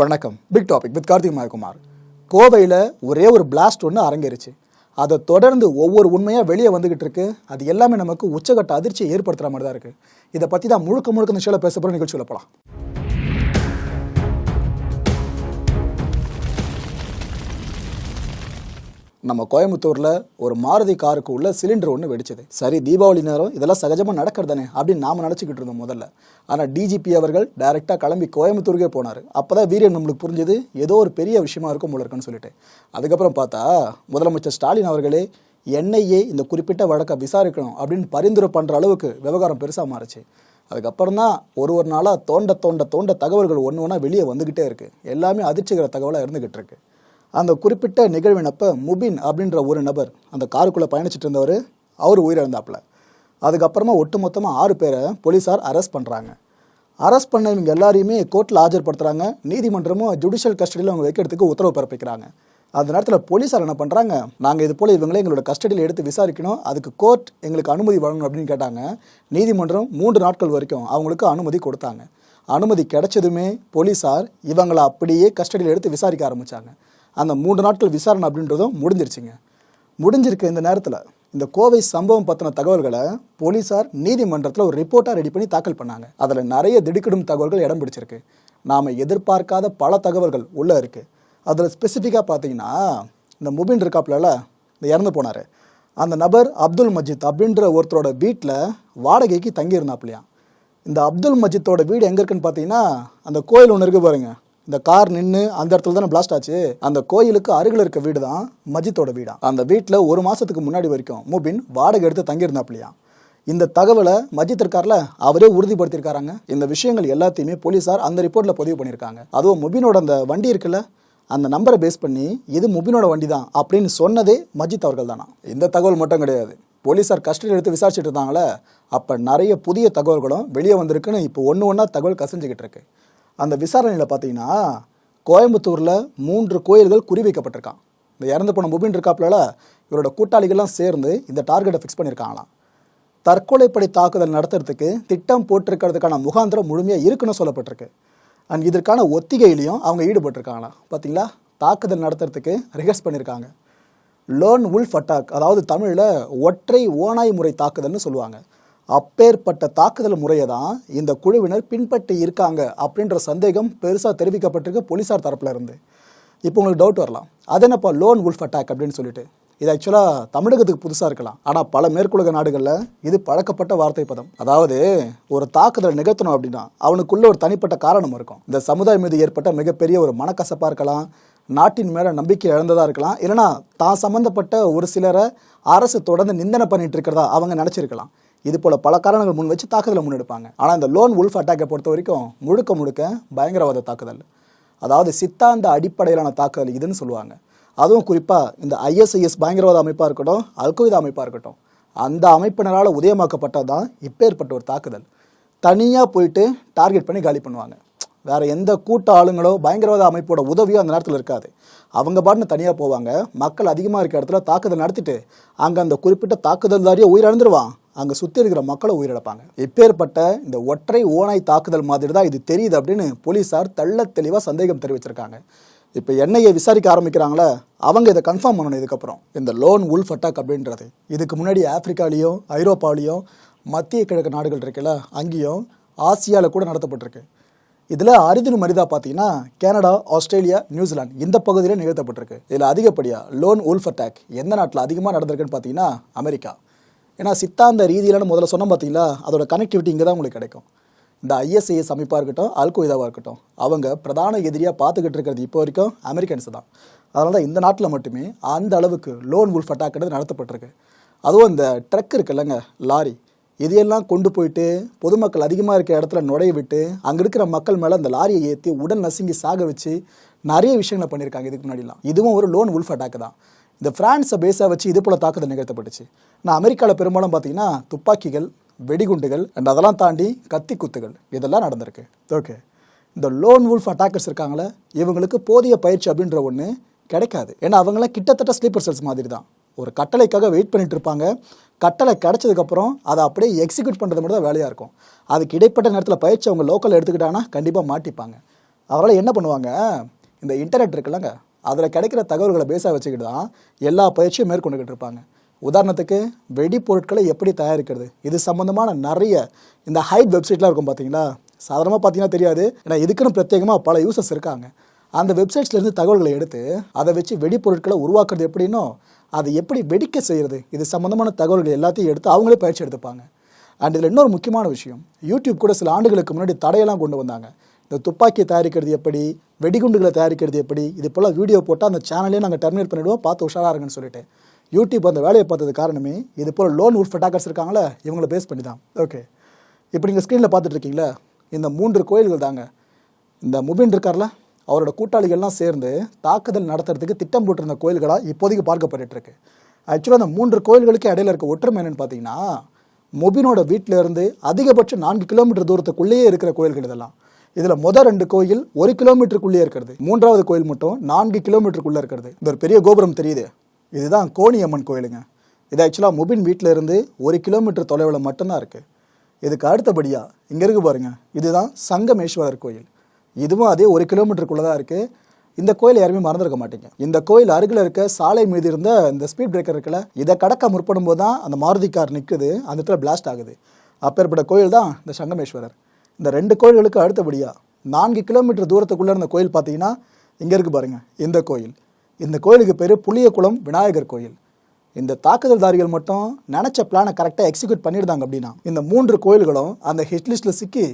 வணக்கம். Big topic with Karthik Mayakumar கோவையில் ஒரே ஒரு பிளாஸ்ட் ஒன்று அரங்கேறிச்சு. அதை தொடர்ந்து ஒவ்வொரு உண்மையாக வெளியே வந்துகிட்டு இருக்கு. அது எல்லாமே நமக்கு உச்சகட்ட அதிர்ச்சியை ஏற்படுத்துகிற மாதிரி தான் இருக்குது இதை பற்றி தான் முழுக்க முழுக்க இந்த ஷோவில் பேச போகிற நிகழ்ச்சியில் போகலாம் நம்ம கோயம்புத்தூரில் ஒரு மாருதி காருக்கு உள்ள சிலிண்டர் ஒன்று வெடிச்சது. சரி தீபாவளி நேரம் இதெல்லாம் சகஜமாக நடக்கிறது தானே அப்படின்னு நாம் நினச்சிக்கிட்டு இருந்தோம் முதல்ல. ஆனால் டிஜிபி அவர்கள் டைரெக்டாக கிளம்பி கோயம்புத்தூருக்கே போனார். அப்போ தான் வீரியன் நம்மளுக்கு புரிஞ்சது ஏதோ ஒரு பெரிய விஷயமா இருக்கும் போல இருக்குன்னு சொல்லிட்டு. அதுக்கப்புறம் பார்த்தா முதலமைச்சர் ஸ்டாலின் அவர்களே என்ஐஏ இந்த குறிப்பிட்ட வழக்கை விசாரிக்கணும் அப்படின்னு பரிந்துரை பண்ணுற அளவுக்கு விவகாரம் பெருசாக மாறுச்சு. அதுக்கப்புறம் தான் ஒரு ஒரு நாளாக தோண்ட தோண்ட தோண்ட தகவல்கள் ஒன்று ஒன்றா வெளியே வந்துக்கிட்டே இருக்குது எல்லாமே அதிர்ச்சிகர தகவலாக இருந்துக்கிட்டு இருக்குது அந்த குறிப்பிட்ட நிகழ்வினப்ப முபின் அப்படின்ற ஒரு நபர் அந்த காருக்குள்ளே பயணிச்சிட்டு இருந்தவர் அவர் உயிரிழந்தாப்புல. அதுக்கப்புறமா ஒட்டுமொத்தமாக ஆறு பேரை போலீஸார் அரெஸ்ட் பண்ணுறாங்க அரெஸ்ட் பண்ண இவங்க எல்லாரையுமே கோர்ட்டில் ஆஜர்படுத்துகிறாங்க நீதிமன்றமும் ஜுடிஷியல் கஸ்டடியில் அவங்க வைக்கிறதுக்கு உத்தரவு பிறப்பிக்கிறாங்க. அந்த நேரத்தில் போலீஸார் என்ன பண்ணுறாங்க நாங்கள் இது போல் இவங்களே எங்களோட கஸ்டடியில் எடுத்து விசாரிக்கணும். அதுக்கு கோர்ட் எங்களுக்கு அனுமதி வழங்கணும் அப்படின்னு கேட்டாங்க. நீதிமன்றம் மூன்று நாட்கள் வரைக்கும் அவங்களுக்கு அனுமதி கொடுத்தாங்க. அனுமதி கிடைச்சதுமே போலீஸார் இவங்களை அப்படியே கஸ்டடியில் எடுத்து விசாரிக்க ஆரம்பித்தாங்க அந்த மூன்று நாட்கள் விசாரணை அப்படின்றதும் முடிஞ்சிருச்சுங்க. முடிஞ்சிருக்க இந்த நேரத்தில் இந்த கோவை சம்பவம் பற்றின தகவல்களை போலீஸார் நீதிமன்றத்தில் ஒரு ரிப்போர்ட்டாக ரெடி பண்ணி தாக்கல் பண்ணாங்க. அதில் நிறைய திடுக்கிடும் தகவல்கள் இடம் பிடிச்சிருக்கு. நாம் எதிர்பார்க்காத பல தகவல்கள் உள்ளே இருக்குது அதில் ஸ்பெசிஃபிக்காக பார்த்தீங்கன்னா இந்த முபின் இருக்காப்லல இந்த இறந்து போனார். அந்த நபர் அப்துல் மஜித் அப்படின்ற ஒருத்தரோட வீட்டில் வாடகைக்கு தங்கியிருந்தாப்லையா. இந்த அப்துல் மஜித்தோட வீடு எங்கே இருக்குன்னு பார்த்தீங்கன்னா அந்த கோயில் ஒன்று இருக்கு பாருங்கள் இந்த கார் நின்று அந்த இடத்துல தானே பிளாஸ்ட் ஆச்சு? அந்த கோயிலுக்கு அருகில் இருக்க வீடு தான் மஜித்தோட வீடா? அந்த வீட்டில் ஒரு மாதத்துக்கு முன்னாடி வரைக்கும் முபின் வாடகை எடுத்து தங்கியிருந்தாப்லையா இந்த தகவலை மஜித் இருக்கார்ல அவரே உறுதிப்படுத்தியிருக்காராங்க. இந்த விஷயங்கள் எல்லாத்தையுமே போலீஸார் அந்த ரிப்போர்ட்டில் பதிவு பண்ணியிருக்காங்க. அதுவும் முபினோட அந்த வண்டி இருக்குல்ல அந்த நம்பரை பேஸ் பண்ணி இது முபினோட வண்டி தான் அப்படின்னு சொன்னதே மஜித் அவர்கள் தானா? இந்த தகவல் மட்டும் கிடையாது. போலீஸார் கஸ்டடி எடுத்து விசாரிச்சுட்டு இருந்தாங்களே அப்போ நிறைய புதிய தகவல்களும் வெளியே வந்திருக்குன்னு இப்போ ஒன்று ஒன்றா தகவல் கசிஞ்சுக்கிட்டு இருக்கு. அந்த விசாரணையில் பார்த்தீங்கன்னா கோயம்புத்தூரில் மூன்று கோயில்கள் குறிவைக்கப்பட்டிருக்கான் இந்த இறந்து போன முபின் இருக்காப்புல இவரோட கூட்டாளிகள்லாம் சேர்ந்து இந்த டார்கெட்டை ஃபிக்ஸ் பண்ணியிருக்காங்களாம் தற்கொலைப்படை தாக்குதல் நடத்துறதுக்கு திட்டம் போட்டிருக்கிறதுக்கான முகாந்திரம் முழுமையாக இருக்குன்னு சொல்லப்பட்டிருக்கு. அண்ட் இதற்கான ஒத்திகையிலையும் அவங்க ஈடுபட்டிருக்காங்களாம். பார்த்தீங்களா தாக்குதல் நடத்துறதுக்கு ரிஹர்ஸ் பண்ணியிருக்காங்க லேர்ன் உல்ஃப் அட்டாக் அதாவது தமிழில் ஒற்றை ஓனாய் முறை தாக்குதல்னு சொல்லுவாங்க. அப்பேற்பட்ட தாக்குதல் முறையை தான் இந்த குழுவினர் பின்பற்றி இருக்காங்க அப்படின்ற சந்தேகம் பெருசாக தெரிவிக்கப்பட்டிருக்கு போலீஸார் தரப்பில் இருந்து. இப்போ உங்களுக்கு டவுட் வரலாம். அது என்னப்பா லோன் உல்ஃப் அட்டாக் அப்படின்னு சொல்லிட்டு. இது ஆக்சுவலாக தமிழகத்துக்கு புதுசாக இருக்கலாம். ஆனால் பல மேற்குலக நாடுகளில் இது பழக்கப்பட்ட வார்த்தை பதம். அதாவது ஒரு தாக்குதல் நிகழ்த்தணும் அப்படின்னா அவனுக்குள்ள ஒரு தனிப்பட்ட காரணம் இருக்கும். இந்த சமுதாயம் மீது ஏற்பட்ட மிகப்பெரிய ஒரு மனக்கசப்பாக இருக்கலாம். நாட்டின் மேலே நம்பிக்கை இழந்ததாக இருக்கலாம். இல்லைனா தான் சம்மந்தப்பட்ட ஒரு சிலரை அரசு தொடர்ந்து நிந்தனை பண்ணிட்டு இருக்கிறதா அவங்க நினச்சிருக்கலாம். இது போல பல காரணங்கள் முன் வச்சு தாக்குதலை முன்னெடுப்பாங்க. ஆனால் இந்த லோன் உல்ஃப் அட்டாக்கை பொறுத்த வரைக்கும் முழுக்க முழுக்க பயங்கரவாத தாக்குதல். அதாவது சித்தாந்த அடிப்படையிலான தாக்குதல் இதுன்னு சொல்லுவாங்க. அதுவும் குறிப்பாக இந்த ஐஎஸ்ஐஎஸ் பயங்கரவாத அமைப்பாக இருக்கட்டும் அல்கொய்தா அமைப்பாக இருக்கட்டும் அந்த அமைப்பினரால் உதயமாக்கப்பட்டது தான் இப்பேற்பட்ட ஒரு தாக்குதல். தனியாக போயிட்டு டார்கெட் பண்ணி காலி பண்ணுவாங்க. வேற எந்த கூட்ட ஆளுங்களோ பயங்கரவாத அமைப்போட உதவியோ அந்த நேரத்தில் இருக்காது. அவங்க பாட்டுன்னு தனியாக போவாங்க. மக்கள் அதிகமாக இருக்க இடத்துல தாக்குதல் நடத்திட்டு அங்கே அந்த குறிப்பிட்ட தாக்குதல்தாரியை உயிரிழந்துருவான். அங்கே சுற்றி இருக்கிற மக்களை உயிரிழப்பாங்க. இப்பேற்பட்ட இந்த ஒற்றை ஓனாய் தாக்குதல் மாதிரி தான் இது தெரியுது அப்படின்னு போலீஸார் தெள்ள தெளிவாக சந்தேகம் தெரிவிச்சிருக்காங்க. இப்போ என்ஐஏ விசாரிக்க ஆரம்பிக்கிறாங்களே? அவங்க இதை கன்ஃபார்ம் பண்ணணும் இதுக்கப்புறம். இந்த லோன் உல்ஃப் அட்டாக் அப்படின்றது. இதுக்கு முன்னாடி ஆப்பிரிக்காலேயும் ஐரோப்பாவிலையும் மத்திய கிழக்கு நாடுகள் இருக்குல்ல அங்கேயும் ஆசியாவில் கூட நடத்தப்பட்டிருக்கு. இதில் அரிதின் மரிதா பார்த்தீங்கன்னா கனடா ஆஸ்திரேலியா நியூசிலாந்து இந்த பகுதியில் நிகழ்த்தப்பட்டிருக்கு. இதில் அதிகப்படியாக லோன் உல்ஃப் அட்டாக் எந்த நாட்டில் அதிகமாக நடந்திருக்குன்னு பார்த்தீங்கன்னா அமெரிக்கா. ஏன்னா சித்தாந்த ரீதியிலான முதல்ல சொன்னோம் பார்த்தீங்களா அதோட கனெக்டிவிட்டி இங்கே தான் உங்களுக்கு கிடைக்கும். இந்த ஐஎஸ்ஐஎஸ் அமைப்பாக இருக்கட்டும் அல்கொய்தாவாக இருக்கட்டும் அவங்க பிரதான எதிரியாக பார்த்துக்கிட்டு இருக்கிறது இப்போ வரைக்கும் அமெரிக்கன்ஸ் தான். அதனால தான் இந்த நாட்டில் மட்டுமே அந்த அளவுக்கு லோன் உல்ஃப் அட்டாக்ன்றது நடத்தப்பட்டிருக்கு. அதுவும் இந்த ட்ரக் இருக்குல்லங்க லாரி இதையெல்லாம் கொண்டு போயிட்டு பொதுமக்கள் அதிகமாக இருக்கிற இடத்துல நுழைய விட்டு அங்கே இருக்கிற மக்கள் மேலே அந்த லாரியை ஏற்றி உடல் நசுங்கி சாக வச்சு நிறைய விஷயங்களை பண்ணியிருக்காங்க. இதுக்கு முன்னாடிலாம். இதுவும் ஒரு லோன் உல்ஃப் அட்டாக் தான். இந்த பிரான்ஸை பேஸாக வச்சு இது போல் தாக்குதல் நிகழ்த்தப்பட்டுச்சு. நான் அமெரிக்காவில் பெரும்பாலும் பார்த்தீங்கன்னா துப்பாக்கிகள் வெடிகுண்டுகள் அண்ட் அதெல்லாம் தாண்டி கத்தி குத்துகள் இதெல்லாம் நடந்திருக்கு. ஓகே இந்த லோன் உல்ஃப் அட்டாக்கர்ஸ் இருக்காங்களே இவங்களுக்கு போதிய பயிற்சி அப்படின்ற ஒன்று கிடைக்காது. ஏன்னா அவங்களாம் கிட்டத்தட்ட ஸ்லீப்பர் செல்ஸ் மாதிரி தான் ஒரு கட்டளைக்காக வெயிட் பண்ணிட்டு இருப்பாங்க. கட்டளை கிடைச்சதுக்கப்புறம் அதை அப்படியே எக்ஸிக்யூட் பண்ணுறது மட்டும் தான் வேலையாக இருக்கும். அதுக்கு இடைப்பட்ட நேரத்தில் பயிற்சி அவங்க லோக்கலில் எடுத்துக்கிட்டாங்கன்னா கண்டிப்பாக மாட்டிப்பாங்க. அதனால் என்ன பண்ணுவாங்க? இந்த இன்டர்நெட் இருக்குல்லங்க. அதில் கிடைக்கிற தகவல்களை பேஸாக வச்சுக்கிட்டு தான் எல்லா பயிற்சியும் மேற்கொண்டுகிட்டு இருப்பாங்க. உதாரணத்துக்கு வெடிப்பொருட்களை எப்படி தயாரிக்கிறது? இது சம்மந்தமான நிறைய இந்த ஹைட் வெப்சைட்லாம் இருக்கும் பார்த்தீங்களா சாதாரணமாக பார்த்தீங்கன்னா தெரியாது. ஏன்னா இதுக்குன்னு பிரத்யேகமாக பல யூசர்ஸ் இருக்காங்க. அந்த வெப்சைட்ஸ்லேருந்து தகவல்களை எடுத்து அதை வச்சு வெடிப்பொருட்களை உருவாக்குறது எப்படின்னோ அதை எப்படி வெடிக்க செய்கிறது இது சம்மந்தமான தகவல்கள் எல்லாத்தையும் எடுத்து அவங்களே பயிற்சி எடுத்துப்பாங்க. அண்ட் இதில் இன்னொரு முக்கியமான விஷயம் யூடியூப் கூட சில ஆண்டுகளுக்கு முன்னாடி தடையெல்லாம் கொண்டு வந்தாங்க. இந்த துப்பாக்கி தயாரிக்கிறது எப்படி? வெடிகுண்டுகளை தயாரிக்கிறது எப்படி? இது போல் வீடியோ போட்டால் அந்த சேனலே நாங்கள் டெர்மினேட் பண்ணிவிடுவோம் பார்த்து உஷாராக இருங்கன்னு சொல்லிட்டு. யூடியூப் அந்த வேலையை பார்த்தது காரணமே இது போல் லோன் உல்ஃப் அட்டாக்கர்ஸ் இருக்காங்களே இவங்களை பேஸ் பண்ணி தான். ஓகே இப்போ நீங்கள் ஸ்க்ரீனில் பார்த்துட்டுருக்கீங்களே இந்த மூன்று கோயில்கள் தாங்க. இந்த முபின் இருக்கார்ல அவரோட கூட்டாளிகள்லாம் சேர்ந்து தாக்குதல் நடத்துறதுக்கு திட்டம் போட்டிருந்த கோயில்களாக இப்போதைக்கு பார்க்கப்பட்டுட்டு இருக்கு. ஆக்சுவலாக அந்த மூன்று கோயில்களுக்கு இடையில இருக்க ஒற்றுமை என்னன்னு பார்த்தீங்கன்னா முபினோட வீட்டிலேருந்து அதிகபட்சம் நான்கு கிலோமீட்டர் தூரத்துக்குள்ளேயே இருக்கிற கோயில்கள் இதெல்லாம். இதில் மொதல் ரெண்டு கோயில் ஒரு கிலோமீட்டருக்குள்ளேயே இருக்கிறது. மூன்றாவது கோயில் மட்டும் நான்கு கிலோமீட்டருக்குள்ளே இருக்கிறது. இந்த ஒரு பெரிய கோபுரம் தெரியுது. இதுதான் கோணியம்மன் கோயிலுங்க. இது ஆக்சுவலாக முபின் வீட்டில இருந்து ஒரு கிலோமீட்டர் தொலைவில் மட்டும்தான் இருக்குது இதுக்கு அடுத்தபடியாக இங்கே இருக்கு பாருங்க. இதுதான் சங்கமேஸ்வரர் கோயில். இதுவும் அதே ஒரு கிலோமீட்டருக்குள்ளே தான் இருக்குது இந்த கோயில் யாருமே மறந்துருக்க மாட்டீங்க. இந்த கோயில் அருகில் இருக்க சாலை மீது இருந்த இந்த ஸ்பீட் பிரேக்கர் இருக்குல்ல இதை கடக்க முற்படும் போது தான் அந்த மாருதி கார் நிற்குது அந்த இடத்துல பிளாஸ்ட் ஆகுது. அப்பேற்பட்ட கோயில் தான் இந்த சங்கமேஸ்வரர். இந்த ரெண்டு கோயில்களுக்கு அடுத்தபடியாக நான்கு கிலோமீட்டர் தூரத்துக்குள்ளே இருந்த கோயில் பார்த்தீங்கன்னா இங்கே இருக்குது பாருங்க இந்த கோயில். இந்த கோயிலுக்கு பேர் புளியகுளம் விநாயகர் கோயில். இந்த தாக்குதல்தாரிகள் மட்டும் நினச்ச பிளானை கரெக்டாக எக்ஸிக்யூட் பண்ணியிருந்தாங்க அப்படின்னா இந்த மூன்று கோயில்களும் அந்த ஹிட் லிஸ்ட்டில் சிக்கி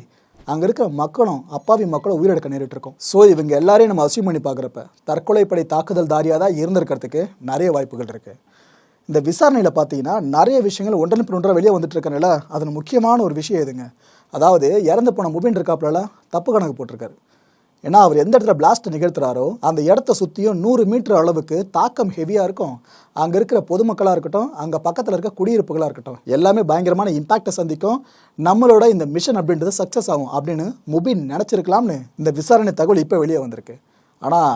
அங்கே இருக்க மக்களும் அப்பாவி மக்களும் உயிரிழக்க நேரிட்டு இருக்கும். ஸோ இவங்க எல்லாரையும் நம்ம அசியம் பண்ணி பார்க்குறப்ப தற்கொலைப்படை தாக்குதல்தாரியாக தான் இருந்திருக்கிறதுக்கு நிறைய வாய்ப்புகள் இருக்குது இந்த விசாரணையில் பார்த்தீங்கன்னா நிறைய விஷயங்கள் ஒன்றன் பின் வெளியே வந்துட்டு இருக்கனால அதில் முக்கியமான ஒரு விஷயம் எதுங்க? அதாவது இறந்து போன முபின் இருக்காப்புலலாம் தப்பு கணக்கு போட்டிருக்காரு. ஏன்னா அவர் எந்த இடத்துல பிளாஸ்ட் நிகழ்த்துறாரோ அந்த இடத்த சுற்றியும் நூறு மீட்டர் அளவுக்கு தாக்கம் ஹெவியாக இருக்கும். அங்கே இருக்கிற பொதுமக்களாக இருக்கட்டும் அங்கே பக்கத்தில் இருக்க குடியிருப்புகளாக இருக்கட்டும் எல்லாமே பயங்கரமான இம்பாக்டை சந்திக்கும். நம்மளோட இந்த மிஷன் அப்படின்றது சக்ஸஸ் ஆகும் அப்படின்னு முபின் நினச்சிருக்கலாம்னு இந்த விசாரணை தகவல் இப்போ வெளியே வந்திருக்கு. ஆனால்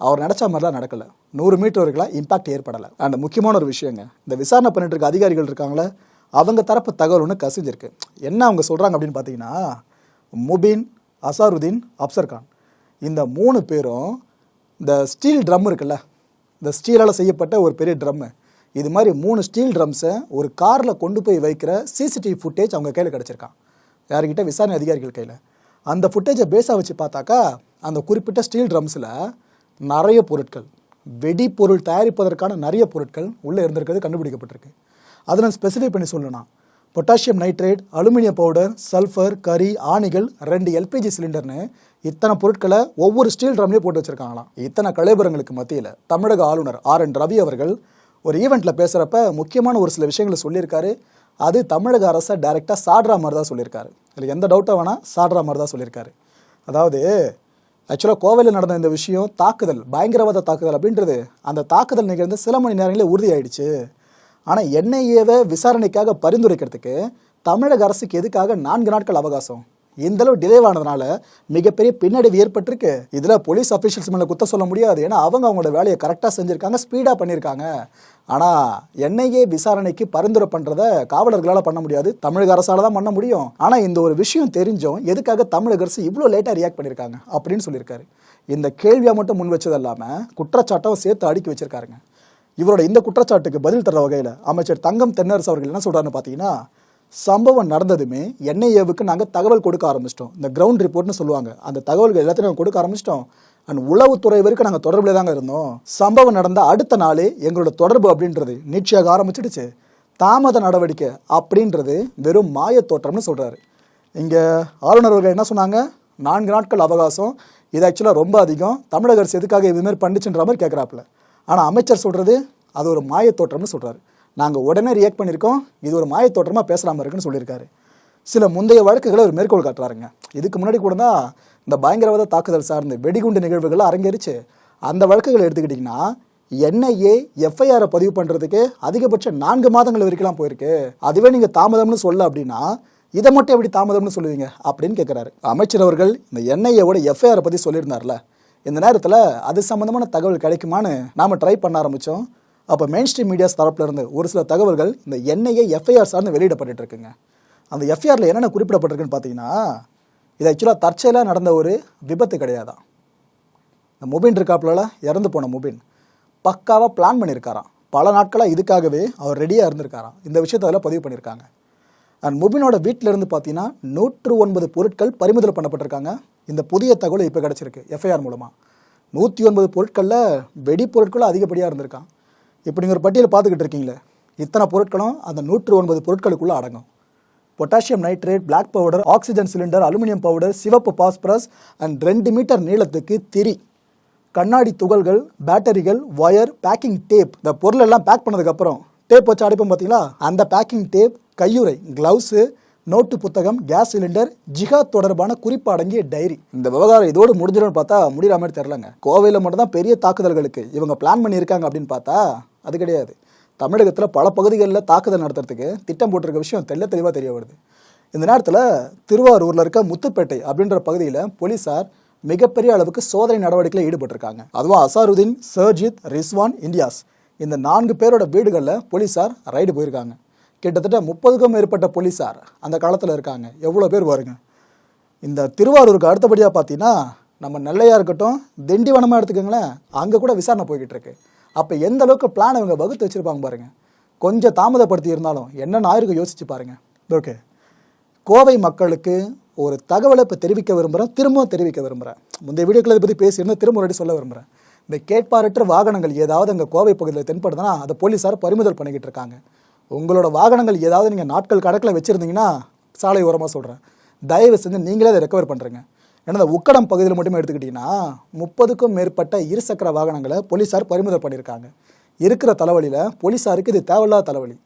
அவர் நினச்ச மாதிரிலாம் நடக்கலை. நூறு மீட்டர் வரைக்கும் இம்பாக்ட் ஏற்படலை. அண்ட் முக்கியமான ஒரு விஷயங்க இந்த விசாரணை பண்ணிட்டு இருக்க அதிகாரிகள் இருக்காங்களே அவங்க தரப்பு தகவல் ஒன்று கசிஞ்சிருக்கு. என்ன அவங்க சொல்கிறாங்க அப்படின்னு பார்த்தீங்கன்னா முபின் அசாருதீன் அப்சர் கான். இந்த மூணு பேரும் இந்த ஸ்டீல் ட்ரம் இருக்குல்ல இந்த ஸ்டீலால் செய்யப்பட்ட ஒரு பெரிய ட்ரம்மு இது மாதிரி மூணு ஸ்டீல் ட்ரம்ஸை ஒரு காரில் கொண்டு போய் வைக்கிற சிசிடிவி ஃபுட்டேஜ் அவங்க கையில் கிடச்சிருக்கான். யார்கிட்ட? விசாரணை அதிகாரிகள் கையில். அந்த ஃபுட்டேஜை பேஸாக வச்சு பார்த்தாக்கா அந்த குறிப்பிட்ட ஸ்டீல் ட்ரம்ஸில் நிறைய பொருட்கள் வெடிப்பொருள் தயாரிப்பதற்கான நிறைய பொருட்கள் உள்ளே இருந்திருக்கிறது கண்டுபிடிக்கப்பட்டிருக்கு. அதை நான் ஸ்பெசிஃபை பண்ணி சொல்லணும் potassium nitrate aluminium powder sulphur கறி ஆணிகள் ரெண்டு எல்பிஜி சிலிண்டர்னு இத்தனை பொருட்களை ஒவ்வொரு ஸ்டீல் ட்ரம்லேயும் போட்டு வச்சுருக்காங்களாம். இத்தனை கலைபுரங்களுக்கு மத்தியில் தமிழக ஆளுநர் ஆர் என் ரவி அவர்கள் ஒரு ஈவெண்ட்டில் பேசுகிறப்ப முக்கியமான ஒரு சில விஷயங்களை சொல்லியிருக்காரு. அது தமிழக அரசை டைரெக்டாக சாடுற மாதிரி தான் சொல்லியிருக்காரு. இதில் எந்த டவுட்டாக வேணால் சாடுற மாதிரி தான் சொல்லியிருக்காரு. அதாவது ஆக்சுவலாக கோவையில் நடந்த இந்த விஷயம் தாக்குதல் பயங்கரவாத தாக்குதல் அப்படின்றது அந்த தாக்குதல் நிகழ்ந்து சில மணி நேரங்களே உறுதியாயிடுச்சு. ஆனால் என்ஐஏவை விசாரணைக்காக பரிந்துரைக்கிறதுக்கு தமிழக அரசுக்கு எதுக்காக நான்கு நாட்கள் அவகாசம்? இந்த அளவு டிலே ஆனதுனால மிகப்பெரிய பின்னடைவு ஏற்பட்டிருக்கு. இதில் போலீஸ் அஃபீஷியல்ஸ் மேலே குத்த சொல்ல முடியாது. ஏன்னா அவங்க அவங்களோட வேலையை கரெக்டாக செஞ்சுருக்காங்க ஸ்பீடாக பண்ணியிருக்காங்க ஆனால் என்ஐஏ விசாரணைக்கு பரிந்துரை பண்ணுறத காவலர்களால் பண்ண முடியாது. தமிழக அரசால் தான் பண்ண முடியும். ஆனால் இந்த ஒரு விஷயம் தெரிஞ்சும் எதுக்காக தமிழக அரசு இவ்வளோ லேட்டாக ரியாக்ட் பண்ணியிருக்காங்க அப்படின்னு சொல்லியிருக்காரு. இந்த கேள்வியாக மட்டும் முன் வச்சது இல்லாமல் குற்றச்சாட்டம் சேர்த்து அடுக்கி வச்சிருக்காருங்க. இவரோட இந்த குற்றச்சாட்டுக்கு பதில் தர வகையில் அமைச்சர் தங்கம் தென்னரசு அவர்கள் என்ன சொல்கிறாருன்னு பார்த்தீங்கன்னா சம்பவம் நடந்ததுமே என்ஐஏவுக்கு நாங்கள் தகவல் கொடுக்க ஆரம்பிச்சிட்டோம். இந்த கிரவுண்ட் ரிப்போர்ட்னு சொல்லுவாங்க. அந்த தகவல்கள் எல்லாத்தையும் நாங்கள் கொடுக்க ஆரம்பிச்சிட்டோம். அண்ட் உளவுத்துறை வரைக்கும் நாங்கள் தொடர்பில் தாங்க இருந்தோம். சம்பவம் நடந்த அடுத்த நாளே எங்களோட தொடர்பு அப்படின்றது நீட்சியாக ஆரம்பிச்சிடுச்சு. தாமத நடவடிக்கை அப்படின்றது வெறும் மாய தோற்றம்னு சொல்கிறாரு இங்கே ஆளுநர் அவர்கள் என்ன சொன்னாங்க? நான்கு நாட்கள் அவகாசம். இது ஆக்சுவலாக ரொம்ப அதிகம். தமிழக அரசு எதுக்காக இது மாதிரி பண்ணிச்சுன்ற மாதிரி கேட்குறாப்புல ஆனால் அமைச்சர் சொல்கிறது அது ஒரு மாயத்தோற்றம்னு சொல்கிறாரு நாங்கள் உடனே ரியாக்ட் பண்ணியிருக்கோம். இது ஒரு மாயத்தோற்றமாக பேசலாமல் இருக்குன்னு சொல்லியிருக்காரு. சில முந்தைய வழக்குகளை ஒரு மேற்கோள் காட்டுறாருங்க. இதுக்கு முன்னாடி கூட தான் இந்த பயங்கரவாத தாக்குதல் சார்ந்த வெடிகுண்டு நிகழ்வுகள் அரங்கேறிச்சு. அந்த வழக்குகளை எடுத்துக்கிட்டிங்கன்னா என்ஐஏ எஃப்ஐஆரை பதிவு பண்ணுறதுக்கு அதிகபட்சம் நான்கு மாதங்கள் வரைக்கும்லாம் போயிருக்கு. அதுவே நீங்கள் தாமதம்னு சொல்ல அப்படின்னா இதை மட்டும் எப்படி தாமதம்னு சொல்லுவீங்க அப்படின்னு கேட்குறாரு அமைச்சர் அவர்கள் இந்த என்ஐஏவோட எஃப்ஐஆரை பற்றி சொல்லியிருந்தார்ல. இந்த நேரத்தில் அது சம்மந்தமான தகவல் கிடைக்குமான்னு நாம் ட்ரை பண்ண ஆரம்பித்தோம் அப்போ மெயின் ஸ்ட்ரீம் மீடியாஸ் தரப்புல இருந்து ஒரு சில தகவல்கள் இந்த என்ஐஏ எஃப்ஐஆர் சார்ந்து வெளியிடப்பட்டு இருக்குங்க. அந்த எஃப்ஐஆரில் என்னென்ன குறிப்பிடப்பட்டிருக்குன்னு பார்த்தீங்கன்னா இது ஆக்சுவலாக தற்செயலாக நடந்த ஒரு விபத்து கிடையாதான். இந்த முபின் இருக்காப்புல இறந்து போன முபின். பக்காவாக பிளான் பண்ணியிருக்காராம் பல நாட்களாக இதுக்காகவே அவர் ரெடியாக இருந்திருக்காராம். இந்த விஷயத்தை அதில் பதிவு பண்ணியிருக்காங்க அண்ட் முபினோட வீட்டில் இருந்து பார்த்தீங்கன்னா நூற்று ஒன்பது பொருட்கள் பறிமுதல் பண்ணப்பட்டிருக்காங்க. இந்த புதிய தகவல் இப்போ கிடச்சிருக்கு எஃப்ஐஆர் மூலமாக நூற்றி ஒன்பது பொருட்களில் வெடி பொருட்களும் அதிகப்படியாக இருந்திருக்கான். இப்போ நீங்கள் ஒரு பட்டியல் பார்த்துக்கிட்டு இருக்கீங்களே இத்தனை பொருட்களும் அந்த நூற்று ஒன்பது பொருட்களுக்குள்ளே அடங்கும். Potassium nitrate black powder oxygen cylinder aluminium powder சிவப்பு பாஸ்பரஸ் அண்ட் ரெண்டு மீட்டர் நீளத்துக்கு திரி. கண்ணாடி துகள்கள் பேட்டரிகள் ஒயர் பேக்கிங் டேப் இந்த பொருளெல்லாம் பேக் பண்ணதுக்கப்புறம் டேப் வச்சு அடைப்போம் பார்த்தீங்களா? அந்த பேக்கிங் டேப் கையுறை க்ளவுஸு நோட்டு புத்தகம் கேஸ் சிலிண்டர் ஜிஹாத் தொடர்பான குறிப்பு அடங்கிய டைரி இந்த விவகாரம் இதோடு முடிஞ்சிடும்னு பார்த்தா முடிகிற மாதிரி தெரிலங்க கோவையில் மட்டும்தான் பெரிய தாக்குதல்களுக்கு இவங்க பிளான் பண்ணியிருக்காங்க அப்படின்னு பார்த்தா அது கிடையாது. தமிழகத்தில் பல பகுதிகளில் தாக்குதல் நடத்துறதுக்கு திட்டம் போட்டிருக்க விஷயம் தெள்ள தெளிவாக தெரிய வருது. இந்த நேரத்தில் திருவாரூரில் இருக்க முத்துப்பேட்டை அப்படின்ற பகுதியில் போலீஸார் மிகப்பெரிய அளவுக்கு சோதனை நடவடிக்கையில் ஈடுபட்டிருக்காங்க. அதுவும் அசாருதீன் சர்ஜித் ரிஸ்வான் இந்தியாஸ். இந்த நான்கு பேரோட வீடுகளில் போலீஸார் ரைடு போயிருக்காங்க. கிட்டத்தட்ட முப்பதுக்கும் மேற்பட்ட போலீஸார் அந்த காலத்தில் இருக்காங்க. எவ்வளோ பேர் வருங்க இந்த திருவாரூருக்கு அடுத்தபடியாக பார்த்தீங்கன்னா நம்ம நெல்லையாக இருக்கட்டும் திண்டிவனமாக எடுத்துக்கோங்களேன் அங்கே கூட விசாரணை போய்கிட்டு இருக்கு. அப்போ எந்த அளவுக்கு பிளான் இவங்க வகுத்து வச்சுருப்பாங்க பாருங்கள் கொஞ்சம் தாமதப்படுத்தி இருந்தாலும் என்ன ஆயிருக்கு யோசிச்சு பாருங்கள் ஓகே. கோவை மக்களுக்கு ஒரு தகவலை இப்போ தெரிவிக்க விரும்புகிறேன் திரும்பவும் தெரிவிக்க விரும்புகிறேன் முந்தைய வீடியோக்களை பற்றி பேசியிருந்தேன் திரும்ப ஒரு சொல்ல விரும்புகிறேன் இந்த கேட்பாரற்ற வாகனங்கள் ஏதாவது அங்கே கோவை பகுதியில் தென்படுதுன்னா அதை போலீஸார் பறிமுதல் பண்ணிக்கிட்டு இருக்காங்க. உங்களோட வாகனங்கள் ஏதாவது நீங்கள் நாட்கள் கணக்கில் வச்சுருந்தீங்கன்னா சாலை ஓரமாக சொல்கிறேன் தயவு செஞ்சு நீங்களே அதை ரெக்கவர் பண்ணுறீங்க ஏன்னா இந்த உக்கடம் பகுதியில் மட்டுமே எடுத்துக்கிட்டிங்கன்னா முப்பதுக்கும் மேற்பட்ட இருசக்கர வாகனங்களை போலீஸார் பறிமுதல் பண்ணியிருக்காங்க. இருக்கிற தலைவலியில் போலீஸாருக்கு இது தேவையில்லாத தலைவலி.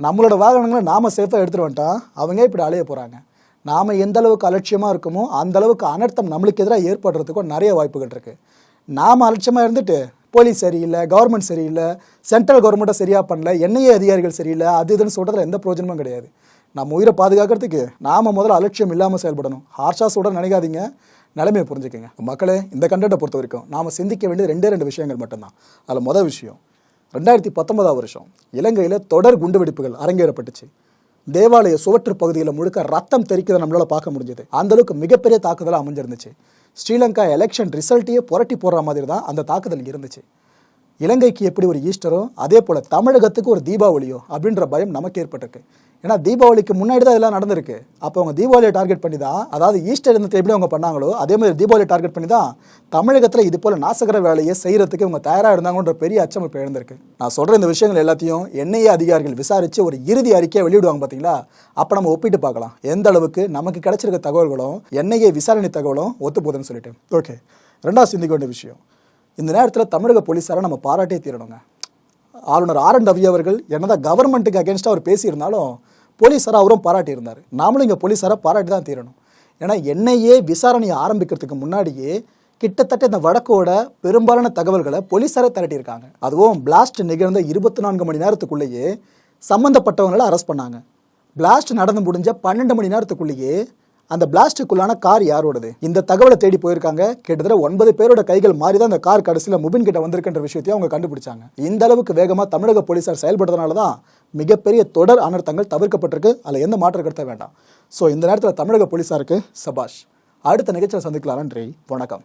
நம்மளோட வாகனங்களை நாம் சேஃபாக எடுத்துகிட்டு வந்துட்டோம் அவங்க இப்படி அலைய போகிறாங்க நாம் எந்த அளவுக்கு அலட்சியமாக இருக்குமோ அந்த அளவுக்கு அனர்த்தம் நம்மளுக்கு எதிராக ஏற்படுறதுக்கும் நிறைய வாய்ப்புகள் இருக்குது நாம் அலட்சியமாக இருந்துட்டு போலீஸ் சரியில்லை கவர்மெண்ட் சரியில்லை சென்ட்ரல் கவர்மெண்ட்டை சரியாக பண்ணல என்ஐஏ அதிகாரிகள் சரியில்லை அது இதுன்னு சொல்கிறதுல எந்த பிரயோஜனமும் கிடையாது. நம்ம உயிரை பாதுகாக்கிறதுக்கு நாம் முதல்ல அலட்சியம் இல்லாமல் செயல்படணும். ஹார்ஷா சொல்ற நினைக்காதீங்க. நிலைமையை புரிஞ்சுக்கங்க. மக்களே இந்த கண்டென்ட்டை பொறுத்த வரைக்கும் நாம் சிந்திக்க வேண்டியது ரெண்டே ரெண்டு விஷயங்கள் மட்டும்தான். அதில் மொதல் விஷயம் ரெண்டாயிரத்தி பத்தொன்பதாம் வருஷம் இலங்கையில் தொடர் குண்டுவெடிப்புகள் அரங்கேறப்பட்டுச்சு. தேவாலய சுவற்று பகுதியில் முழுக்க ரத்தம் தெரிக்கிறத நம்மளால் பார்க்க முடிஞ்சது. அந்த அளவுக்கு மிகப்பெரிய தாக்குதலாக அமைஞ்சிருந்துச்சு. ஸ்ரீலங்கா எலெக்ஷன் ரிசல்ட்டையே புரட்டி போடுற மாதிரி தான் அந்த தாக்குதல் இருந்துச்சு. இலங்கைக்கு எப்படி ஒரு ஈஸ்டரோ அதே போல் தமிழகத்துக்கு ஒரு தீபாவளியோ அப்படின்ற பயம் நமக்கு ஏற்பட்டிருக்கு. ஏன்னா தீபாவளிக்கு முன்னாடி தான் இதெல்லாம் நடந்திருக்கு. அப்போ அவங்க தீபாவளியை டார்கெட் பண்ணி தான் அதாவது ஈஸ்டர் இருந்தது எப்படி அவங்க பண்ணாங்களோ அதே மாதிரி தீபாவளியை டார்கெட் பண்ணி தான் தமிழகத்தில் இது போல் நாசகர வேலையை செய்கிறதுக்கு இவங்க தயாராக இருந்தாங்கன்ற பெரிய அச்சம் இப்போ எழுந்திருக்கு. நான் சொல்கிற இந்த விஷயங்கள் எல்லாத்தையும் என்ஐஏ அதிகாரிகள் விசாரித்து ஒரு இறுதி அறிக்கையை வெளியிடுவாங்க பார்த்தீங்களா அப்போ நம்ம ஒப்பிட்டு பார்க்கலாம். எந்த அளவுக்கு நமக்கு கிடைச்சிருக்க தகவல்களும் என்ஐஏ விசாரணை தகவலும் ஒத்து போகுதுன்னு சொல்லிட்டு. ஓகே ரெண்டாவது சிந்திக்க வேண்டிய விஷயம். இந்த நேரத்தில் தமிழக போலீஸாரை நம்ம பாராட்டே தீரணுங்க. ஆளுநர் ஆர் என் ரவி அவர்கள் என்னதான் கவர்மெண்ட்டுக்கு அகேன்ஸ்டாக அவர் பேசியிருந்தாலும் போலீஸாரை அவரும் பாராட்டியிருந்தார். நாமளும் இங்கே போலீஸாரை பாராட்டி தான் தீரணும். ஏன்னா என்னையே விசாரணையை ஆரம்பிக்கிறதுக்கு முன்னாடியே கிட்டத்தட்ட இந்த வழக்கோட பெரும்பாலான தகவல்களை போலீஸாரே திரட்டியிருக்காங்க. அதுவும் பிளாஸ்ட் நிகழ்ந்த இருபத்தி நான்கு மணி நேரத்துக்குள்ளேயே சம்மந்தப்பட்டவங்களை அரெஸ்ட் பண்ணாங்க. பிளாஸ்ட் நடந்து முடிஞ்ச பன்னெண்டு மணி நேரத்துக்குள்ளேயே அந்த பிளாஸ்டுக்குள்ளான கார் யாரோடது? இந்த தகவலை தேடி போயிருக்காங்க. கிட்டத்தட்ட ஒன்பது பேரோட கைகள் மாறி தான் அந்த கார் கடைசியில் முபின் கிட்ட வந்திருக்கின்ற விஷயத்தையும் அவங்க கண்டுபிடிச்சாங்க. இந்த அளவுக்கு வேகமாக தமிழக போலீசார் செயல்படுறதுனால தான் மிகப்பெரிய தொடர் அனர்த்தங்கள் தவிர்க்கப்பட்டிருக்கு. அதில் எந்த மாற்றம் கடத்த வேண்டாம். ஸோ இந்த நேரத்தில் தமிழக போலீஸாருக்கு சபாஷ். அடுத்த நிகழ்ச்சியில் சந்திக்கலாம் நன்றி வணக்கம்.